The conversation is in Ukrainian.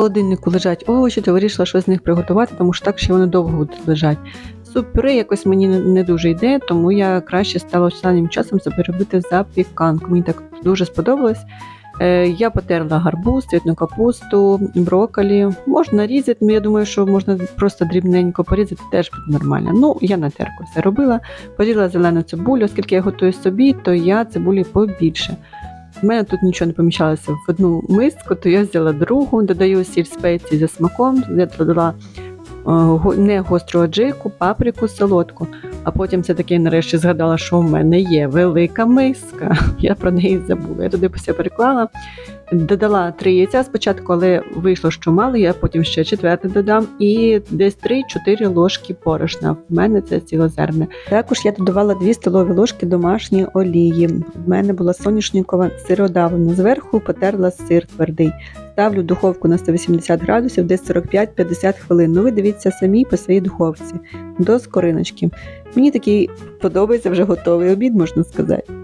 холодильнику лежать овочі, то вирішила щось з них приготувати, тому що так ще вони довго будуть лежати. Суп пюре якось мені не- дуже йде, тому я краще стала останнім часом робити запіканку. Мені так дуже сподобалось. Е, Я потерла гарбуз, цвітну капусту, брокколі. Можна різати, ну я думаю, що можна просто дрібненько порізати, теж буде нормально. Ну, я на терку все робила. Порізала зелену цибулю, оскільки я готую собі, то я цибулі побільше. У мене тут нічого не поміщалося в одну миску, то я взяла другу, додаю сіль спеції за смаком, я додала е, не гостру аджику, паприку, солодку. А потім все таки нарешті згадала, що в мене є велика миска. Я про неї забула. Я туди все переклала. Додала три яйця спочатку, але вийшло, що мало, я потім ще четверте додам, і десь 3-4 ложки борошна. В мене це цілозерне. Також я додавала 2 столові ложки домашньої олії. В мене була соняшникова сиродавлена. Зверху потерла сир твердий. Ставлю духовку на 180 градусів, десь 45-50 хвилин. Ну ви дивіться самі по своїй духовці до скориночки. Мені такий подобається вже готовий обід, можна сказати.